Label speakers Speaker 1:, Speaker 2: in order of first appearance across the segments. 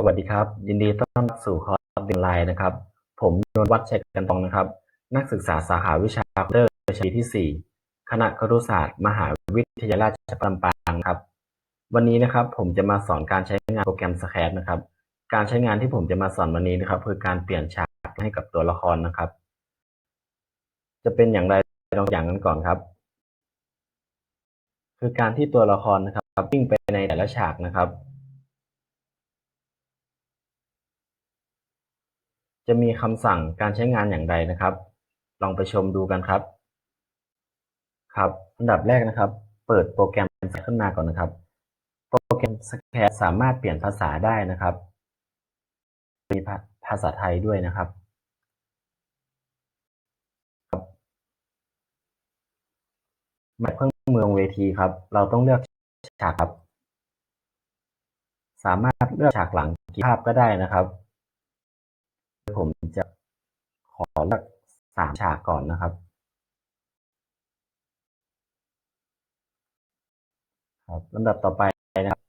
Speaker 1: สวัสดีครับ ยินดีต้อนรับสู่คอร์สเรียนไลน์นะครับ ผมนนวัฒน์ชัยกันตองนะครับ นักศึกษาสาขาวิชาคอมพิวเตอร์ปีที่ 4 คณะครุศาสตร์ มหาวิทยาลัยราชภัฏปางครับ วันนี้นะครับผมจะมาสอนการใช้งานโปรแกรม Scratch นะครับ การใช้งานที่ผมจะมาสอนวันนี้นะครับ คือการเปลี่ยนฉากให้กับตัวละครนะครับ จะเป็นอย่างไรลองอย่างกันก่อนครับ คือการที่ตัวละครนะครับวิ่งไปในแต่ละฉากนะครับ จะมีคำสั่งการใช้งานอย่างไรนะครับ ลองไปชมดูกันครับ ครับอันดับแรกนะครับ เปิดโปรแกรมขึ้นมาก่อนนะครับ โปรแกรม Scratch สามารถเปลี่ยนภาษาได้นะครับ มีภาษาไทยด้วยนะครับหมายเครื่องมือเวทีครับ เราต้องเลือกฉากครับ สามารถเลือกฉากหลังกี่ภาพก็ได้นะครับ ผมจะขอเลือกสามฉากก่อนนะครับ ครับลำดับต่อไปนะครับ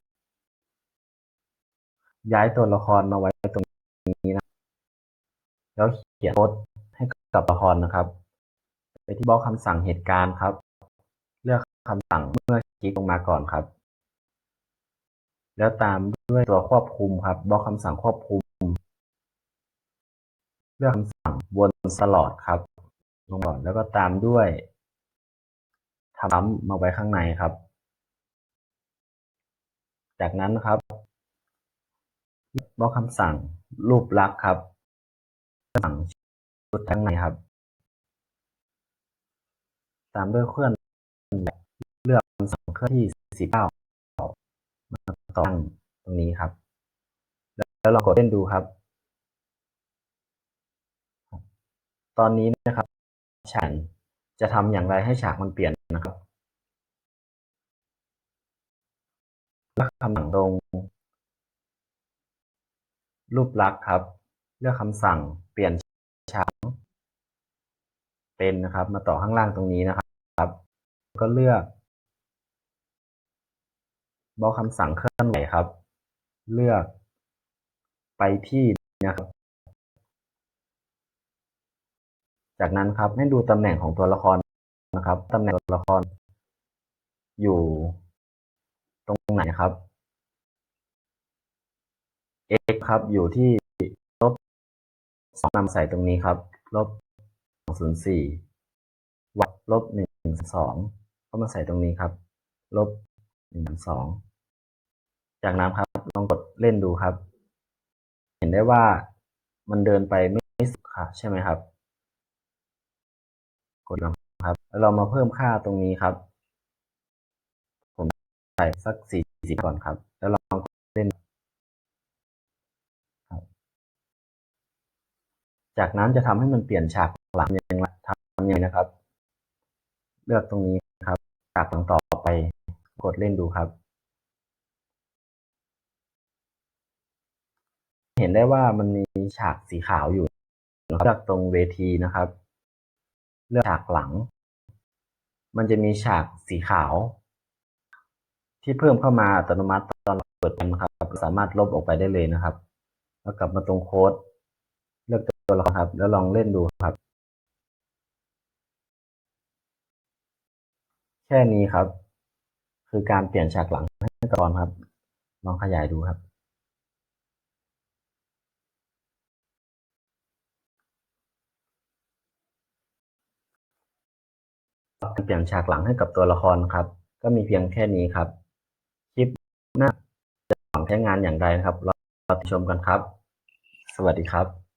Speaker 1: ย้ายตัวละครมาไว้ตรงนี้นะ แล้วเขียนโค้ดให้กับละครนะครับ ไปที่บล็อกคำสั่งเหตุการณ์ครับ เลือกคำสั่งเมื่อคลิกลงมาก่อนครับ แล้วตามด้วยตัวควบคุมครับบล็อกคำสั่งควบคุม เลือกคำสั่งวนสลอดครับลงก่อนแล้วก็ตามด้วยทำมาไว้ข้างในครับ จากนั้นนะครับบล็อกคำสั่งรูปลักษ์ครับสั่งชุดข้างในครับ ตามด้วยเคลื่อนเลือกคำสั่งเคลื่อนที่สีเก้ามาต่อตั้งตรงนี้ครับ แล้วลองกดเล่นดูครับ ตอนนี้นะครับ ฉันจะทำอย่างไรให้ฉากมันเปลี่ยนนะครับเลือกคำสั่งตรงรูปลักษณ์ครับ เลือกคำสั่งเปลี่ยนฉากเป็นนะครับ มาต่อข้างล่างตรงนี้นะครับ ก็เลือกบล็อกคำสั่งเคลื่อนไหวครับ เลือกไปที่นะครับ จากนั้นครับให้ดูตำแหน่งของตัวละครนะครับตำแหน่งตัวละคร อยู่ตรงไหนครับ x ครับอยู่ที่ลบสองนำใส่ตรงนี้ครับลบสองศูนย์สี่วัดลบหนึ่งสองก็มาใส่ตรงนี้ครับลบหนึ่งสองจากนั้นครับลองกดเล่นดูครับ เห็นได้ว่ามันเดินไปไม่สุดค่ะใช่ไหมครับ กดลงครับ แล้วเรามาเพิ่มค่าตรงนี้ครับ ผมใส่สักสี่สิบก่อนครับ แล้วลองเล่นจากนั้นจะทำให้มันเปลี่ยนฉากหลังยังไงทำยังไงนะครับ เลือกตรงนี้ครับฉากหลังต่อไป กดเล่นดูครับ เห็นได้ว่ามันมีฉากสีขาวอยู่เลือกตรงเวทีนะครับ เลือกฉากหลัง มันจะมีฉากสีขาว ที่เพิ่มเข้ามาอัตโนมัติตอนเราเปิดกันครับ สามารถลบออกไปได้เลยนะครับ แล้วกลับมาตรงโค้ด เลือกตัวละครครับ แล้วลองเล่นดูครับ แค่นี้ครับ คือการเปลี่ยนฉากหลังให้ก่อนครับ ลองขยายดูครับ การ เปลี่ยนฉากหลังให้กับตัวละครครับ ก็มีเพียงแค่นี้ครับ คลิปหน้าจะฝังใช้งานอย่างไรครับ เราไปชมกันครับ สวัสดีครับ